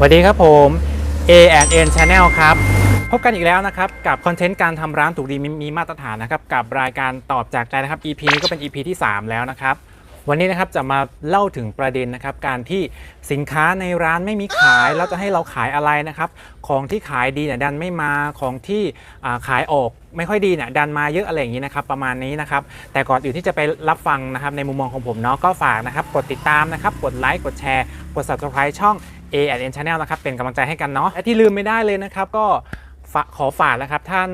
สวัสดีครับผม A and N Channel ครับ พบกันอีกแล้วนะครับ กับคอนเทนต์การทำร้านถูกดีมีมาตรฐานนะครับ กับรายการตอบจากใจนะครับ EP นี้ก็เป็น EP ที่ 3 แล้วนะครับ วันนี้นะครับจะมาเล่าถึงประเด็นนะครับ การที่สินค้าในร้านไม่มีขาย แล้วจะให้เราขายอะไรนะครับ ของที่ขายดีเนี่ยดันไม่มาของที่ขายออกไม่ค่อยดีเนี่ยดันมาเยอะอะไรอย่างนี้นะครับประมาณนี้นะครับ แต่ก่อนอื่นที่จะไปรับฟังนะครับในมุมมองของผมเนาะก็ฝากนะครับกดติดตามนะครับกดไลค์กดแชร์กด subscribe ช่อง A N Channel นะครับเป็นกำลังใจให้กันเนาะและที่ลืมไม่ได้เลยนะครับ ก็ขอฝากนะครับท่าน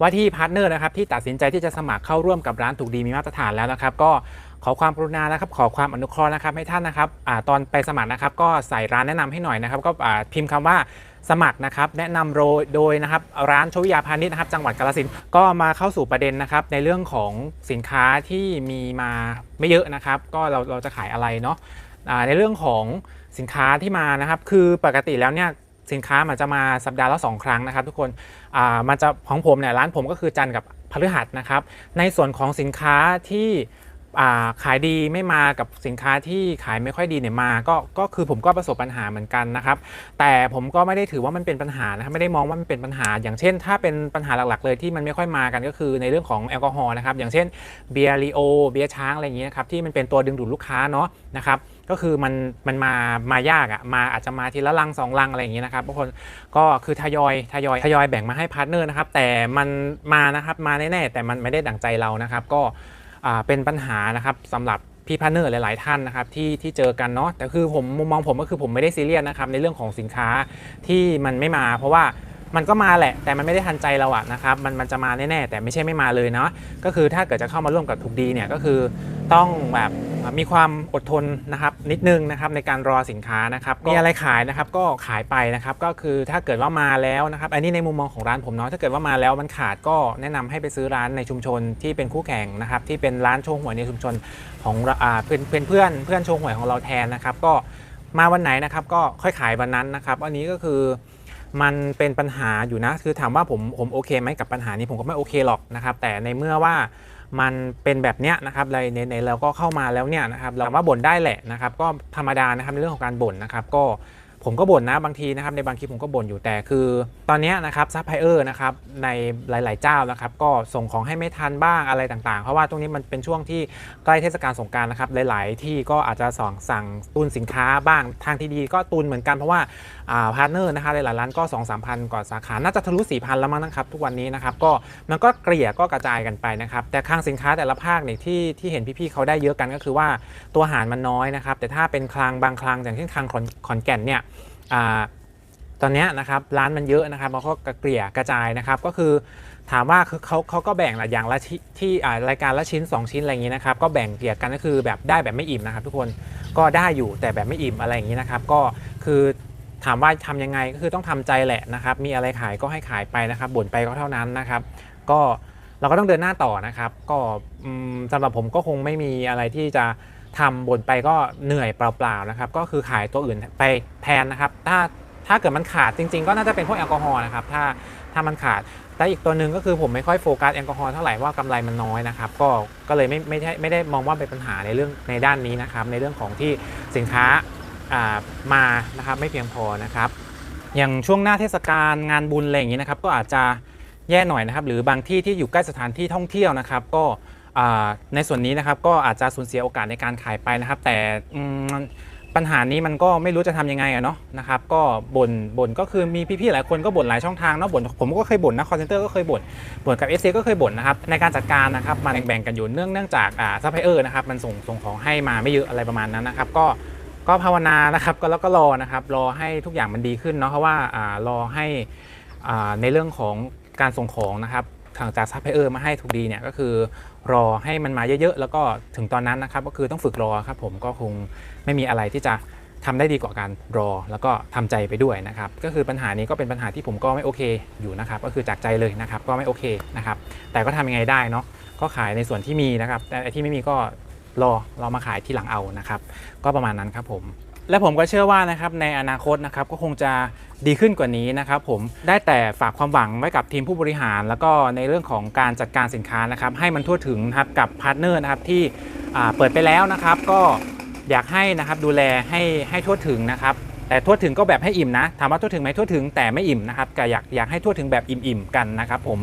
ว่าที่พาร์ทเนอร์นะครับที่ตัดสินใจที่จะสมัครเข้าร่วมกับร้านถูกดีมีมาตรฐานแล้วนะครับ ก็ ขอความกรุณานะครับขอความอนุเคราะห์นะครับให้ท่านนะครับอตอนไปสมัครนะครับ ก็ใส่ร้านแนะนำให้หน่อยนะครับก็พิมพ์คำว่าสมัครนะครับแนะนำโดยโดยนะครับร้านชวิยาพาณิชย์นะครับจังหวัดกาฬสินก็มาเข้าสู่ประเด็นนะครับในเรื่องของสินค้าที่มีมาไม่เยอะนะครับ ก็เราเราจะขายอะไรเนาะในเรื่องของสินค้าที่มานะครับ คือปกติแล้วเนี่ยสินค้ามันจะมาสัปดาห์ละสองครั้งนะครับ ทุกคนอ่ามันจะของผมเนี่ยร้านผมก็คือจันกับพฤหัสนะครับในส่วนของสินค้าที่ ขายดีไม่มากับสินค้าที่ขายไม่ค่อยดีเนี่ยมาก็ก็คือผมก็ประสบปัญหาเหมือนกันนะครับ แต่ผมก็ไม่ได้ถือว่ามันเป็นปัญหานะครับไม่ได้มองว่ามันเป็นปัญหา อย่างเช่น ถ้าเป็นปัญหาหลักๆ เลยที่มันไม่ค่อยมากันก็คือในเรื่องของแอลกอฮอล์นะครับอย่างเช่นเบียร์ลีโอเบียร์ช้างอะไรอย่างนี้นะครับที่มันเป็นตัวดึงดูดลูกค้าเนาะนะครับก็คือมันมันมามายากอะ่ะมาอาจจะมาทีละลังสองลังอะไรอย่างนี้นะครับบางคนก็คือทยอยทยอยทยอยแบ่งมาให้พาร์ทเนอร์นะครับแต่มันมานะครับมาแน่ๆแต่มันไม่ได้ดั่งใจเรานะครับ ก็ เป็นปัญหานะครับสำหรับพี่พาร์เนอร์หลาย ๆ ท่านนะครับที่ที่เจอกันเนาะแต่คือผมมุมมองผมก็คือผมไม่ได้ซีเรียสนะครับในเรื่องของสินค้าที่มันไม่มา เพราะว่ามันก็มาแหละ แต่มันไม่ได้ทันใจเราอะนะครับมันมันจะมาแน่ ๆ แต่ไม่ใช่ไม่มาเลยเนาะก็คือถ้าเกิดจะเข้ามาร่วมกับถูกดีเนี่ยก็คือต้องแบบ มีความอดทนนะครับนิดนึงนะครับในการรอสินค้านะครับมีอะไรขายนะครับก็ขายไปนะครับก็คือถ้าเกิดว่ามาแล้วนะครับอันนี้ในมุมมองของร้านผมเนาะถ้าเกิดว่ามาแล้วมันขาดก็แนะนำให้ไปซื้อร้านในชุมชนที่เป็นคู่แข่งนะครับที่เป็นร้านโชว์หวยในชุมชนของเราอ่าเพื่อนเพื่อนเพื่อนเพื่อนโชว์หวยของเราแทนนะครับก็มาวันไหนนะครับก็ค่อยขายวันนั้นนะครับอันนี้ก็คือมันเป็นปัญหาอยู่นะคือถามว่าผมผมโอเคไหมกับปัญหานี้ผมก็ไม่โอเคหรอกนะครับแต่ในเมื่อว่า มันเป็นแบบเนี้ยนะครับในในเราก็เข้ามาแล้วเนี่ยนะครับเราว่าบ่นได้แหละนะครับ ก็ธรรมดานะครับในเรื่องของการบ่นนะครับ ก็ ผมก็บ่นนะบางทีนะครับในบางคลิปผมก็บ่นอยู่แต่คือ ตอนนี้นะครับซัพพลายเออร์นะครับในหลาย ๆ เจ้านะครับก็ส่งของให้ไม่ทันบ้างอะไรต่างๆ เพราะว่าตรงนี้มันเป็นช่วงที่ใกล้เทศกาลสงการนะครับหลาย ๆ ที่ก็อาจจะสั่งสั่งตุนสินค้าบ้างทางที่ดีก็ตุนเหมือนกันเพราะว่าพาร์ทเนอร์นะครับหลายๆร้านก็ 2 3 0 0 0 กว่าสาขา น่าจะทะลุ 4,000 แล้วมั้งนะครับ ทุกวันนี้นะครับก็มันก็เกลี่ยก็กระจายกันไปนะครับ แต่คลังสินค้าแต่ละภาคเนี่ยที่ที่เห็นพี่ ๆ เขาได้เยอะกันก็คือว่าตัวหารมันน้อยนะครับ แต่ถ้าเป็นคลังบางคลังอย่างเช่นคลังขอนแก่นเนี่ย ตอนนี้นะครับร้านมันเยอะนะครับแล้วก็เกลี่ยกระจายนะครับก็คือถามว่าคือเขาเขาก็แบ่งละอย่างละที่รายการละชิ้น 2 ชิ้นอะไรอย่างนี้นะครับก็แบ่งเกลี่ยกันก็คือแบบได้แบบไม่อิ่มนะครับ ทุกคนก็ได้อยู่แต่แบบไม่อิ่มอะไรอย่างนี้นะครับ ก็คือถามว่าทำยังไงก็คือต้องทำใจแหละนะครับ มีอะไรขายก็ให้ขายไปนะครับบ่นไปก็เท่านั้นนะครับ ก็เราก็ต้องเดินหน้าต่อนะครับ ก็อืมสำหรับผมก็คงไม่มีอะไรที่จะ ทำบ่นไปก็เหนื่อยเปล่าๆนะครับ ก็คือขายตัวอื่นไปแทนนะครับ ถ้าถ้าเกิดมันขาดจริง ๆ ก็น่าจะเป็นพวกแอลกอฮอล์นะครับ ถ้าถ้ามันขาดแต่อีกตัวหนึ่งก็คือผมไม่ค่อยโฟกัสแอลกอฮอล์เท่าไหร่ว่ากำไรมันน้อยนะครับ ก็ก็เลยไม่ไม่ได้ไม่ได้มองว่าเป็นปัญหาในเรื่องในด้านนี้นะครับ ในเรื่องของที่สินค้ามานะครับไม่เพียงพอนะครับ อย่างช่วงหน้าเทศกาลงานบุญอะไรอย่างนี้นะครับ ก็อาจจะแย่หน่อยนะครับ หรือบางที่ที่อยู่ใกล้สถานที่ท่องเที่ยวนะครับ ก็ ในส่วนนี้นะครับก็อาจจะสูญเสียโอกาสในการขายไปนะครับ แต่ปัญหานี้มันก็ไม่รู้จะทำยังไงอะเนาะนะครับก็บ่นบ่นก็คือมีพี่ๆหลายคนก็บ่นหลายช่องทางเนาะบ่นผมก็เคยบ่นนะคอนเซนเตอร์ก็เคยบ่นบ่นกับ f อก็เคยบ่นนะครับในการจัดการนะครับมันแบ่งกันอยู่เนื่องเนื่องจากอ่าซัพพลายเออร์นะครับมันส่งส่งของให้มาไม่เยอะอะไรประมาณนั้นนะครับก็ก็ภาวนานะครับก็แล้วก็รอนะครับรอให้ทุกอย่างมันดีขึ้นเนาะเพราะว่าอ่ารอให้อ่าในเรื่องของการส่งของนะครับ ทางจากซัพพลายเออร์มาให้ถูกดีเนี่ยก็คือรอให้มันมาเยอะๆ แล้วก็ถึงตอนนั้นนะครับก็คือต้องฝึกรอครับผมก็คงไม่มีอะไรที่จะทำได้ดีกว่าการรอ แล้วก็ทำใจไปด้วยนะครับก็คือปัญหานี้ก็เป็นปัญหาที่ผมก็ไม่โอเคอยู่นะครับก็คือจากใจเลยนะครับก็ไม่โอเคนะครับแต่ก็ทำยังไงได้เนาะก็ขายในส่วนที่มีนะครับแต่ที่ไม่มีก็รอเรามาขายที่หลังเอานะครับก็ประมาณนั้นครับผม และผมก็เชื่อว่านะครับในอนาคตนะครับก็คงจะดีขึ้นกว่านี้นะครับผมได้แต่ฝากความหวังไว้กับทีมผู้บริหาร แล้วก็ในเรื่องของการจัดการสินค้านะครับให้มันทั่วถึงนะครับกับพาร์ทเนอร์นะครับที่เปิดไปแล้วนะครับ ก็อยากให้นะครับดูแลให้ให้ทั่วถึงนะครับ แต่ทั่วถึงก็แบบให้อิ่มนะ ถามว่าทั่วถึงไหมทั่วถึงแต่ไม่อิ่มนะครับก็อยากอยากให้ทั่วถึงแบบอิ่มๆกันนะครับผม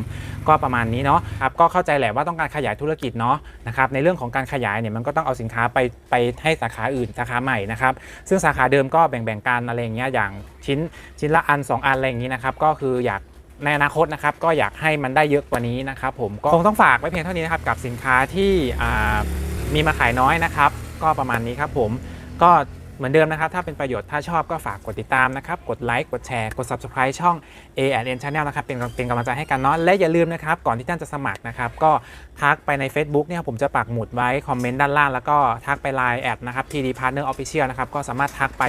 ก็ประมาณนี้เนาะครับก็เข้าใจแหละว่าต้องการขยายธุรกิจเนาะนะครับในเรื่องของการขยายเนี่ยมันก็ต้องเอาสินค้าไปไปให้สาขาอื่นสาขาใหม่นะครับซึ่งสาขาเดิมก็แบ่งๆกันอะไรอย่างเงี้ยอย่างชิ้นชิ้นละอัน 2 อันอะไรอย่างนี้นะครับก็คืออยากในอนาคตนะครับก็อยากให้มันได้เยอะกว่านี้นะครับผมก็คงต้องฝากไว้เพียงเท่านี้นะครับกับสินค้าที่มีมาขายน้อยนะครับ ก็ประมาณนี้ครับผมก็ เหมือนเดิมนะครับ ถ้าเป็นประโยชน์ถ้าชอบก็ฝากกดติดตามนะครับ กดไลค์กดแชร์กด subscribe ช่อง A N Channel นะครับ เป็นเป็นกำลังใจให้กันเนาะและอย่าลืมนะครับ ก่อนที่ท่านจะสมัครนะครับ ก็ทักไปใน Facebook เนี่ยผมจะปักหมุดไว้ คอมเมนต์ด้านล่าง แล้วก็ทักไป Line แอดนะครับ TD Partner Official นะครับ ก็สามารถทักไป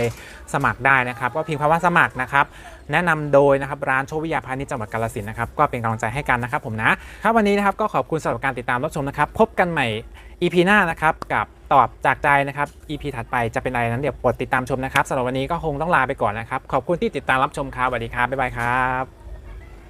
สมัครได้นะครับ ก็พิมพ์คำว่าสมัครนะครับ แนะนำโดยนะครับร้านโชวิทยาพาณิชย์จังหวัดกาฬสินธุ์นะครับก็เป็นกำลังใจให้กันนะครับผมนะครับวันนี้นะครับก็ขอบคุณสำหรับการติดตามรับชมนะครับพบกันใหม่ EP หน้านะครับกับ ตอบจากใจนะครับ EP ถัดไปจะเป็นอะไรนั้นเดี๋ยวกดติดตามชมนะครับสำหรับวันนี้ก็คงต้องลาไปก่อนนะครับ ขอบคุณที่ติดตามรับชมครับสวัสดีครับบ๊ายบายครับ